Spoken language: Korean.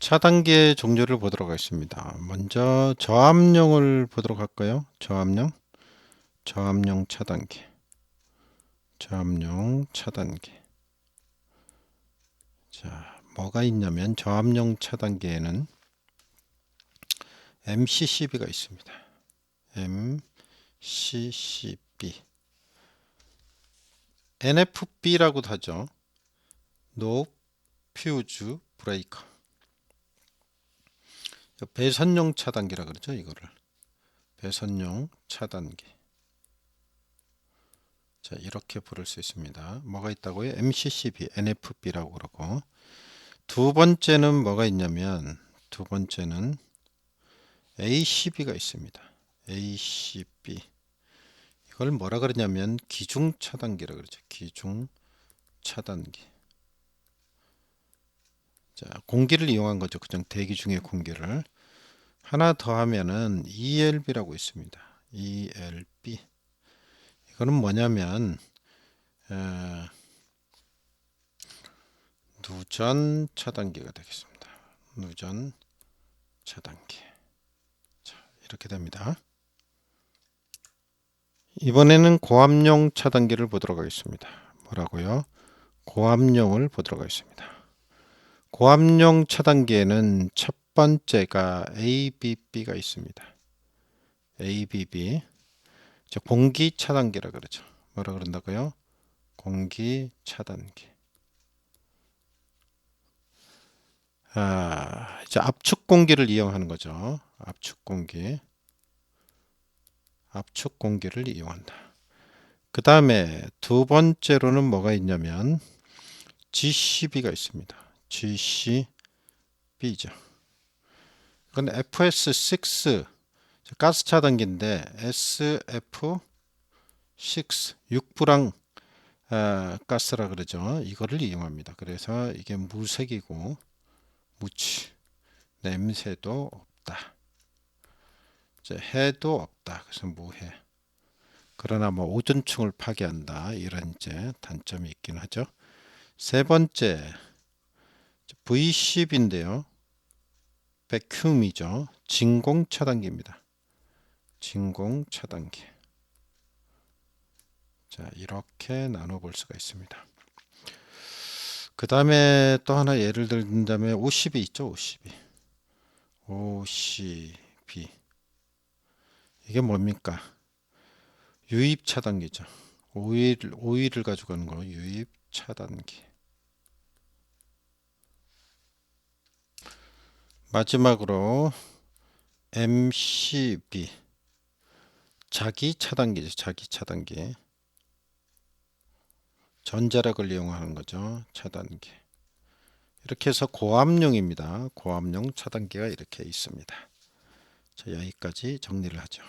차단계 종류를 보도록 하겠습니다. 먼저 저압용을 보도록 할까요? 저압용, 저압용 차단계, 저압용 차단계. 자, 뭐가 있냐면 저압용 차단계에는 MCCB가 있습니다. MCCB, NFB라고도 하죠. No Fuse Breaker. 배선용 차단기라 그러죠 이거를. 배선용 차단기. 자 이렇게 부를 수 있습니다. 뭐가 있다고요? MCCB NFB라고 그러고. 두 번째는 뭐가 있냐면 두 번째는 ACB가 있습니다. ACB 이걸 뭐라 그러냐면 기중 차단기라 그러죠. 기중 차단기 자, 공기를 이용한 거죠. 그냥 대기 중의 공기를 하나 더 하면은 ELB라고 있습니다. ELB 이거는 뭐냐면 에, 누전 차단기가 되겠습니다. 누전 차단기. 자, 이렇게 됩니다. 이번에는 고압용 차단기를 보도록 하겠습니다. 뭐라고요? 고압용을 보도록 하겠습니다. 고압용 차단기에는 첫 번째가 ABB가 있습니다. ABB. 저 공기 차단기라 그러죠. 뭐라 그런다고요? 공기 차단기. 아, 이제 압축 공기를 이용하는 거죠. 압축 공기. 압축 공기를 이용한다. 그 다음에 두 번째로는 뭐가 있냐면 GCB가 있습니다. GCB죠. 이건 FS6 가스 차단기인데 SF6 육부랑 아, 가스라 그러죠. 이거를 이용합니다. 그래서 이게 무색이고 무치 냄새도 없다. 이제 해도 없다. 그래서 무해. 그러나 뭐 오존층을 파괴한다. 이런 이제 단점이 있긴 하죠. 세 번째 V10인데요. 백큐음이죠. 진공 차단기입니다. 진공 차단기. 자, 이렇게 나눠 볼 수가 있습니다. 그 다음에 또 하나 예를 들자면 50이 있죠, 52. 52. 이게 뭡니까? 유입 차단기죠. 오일, 오일을 가지고 가는 거, 유입 차단기. 마지막으로 MCB 자기 차단기죠. 자기 차단기. 전자력을 이용하는 거죠. 차단기. 이렇게 해서 고압용입니다. 고압용 차단기가 이렇게 있습니다. 자, 여기까지 정리를 하죠.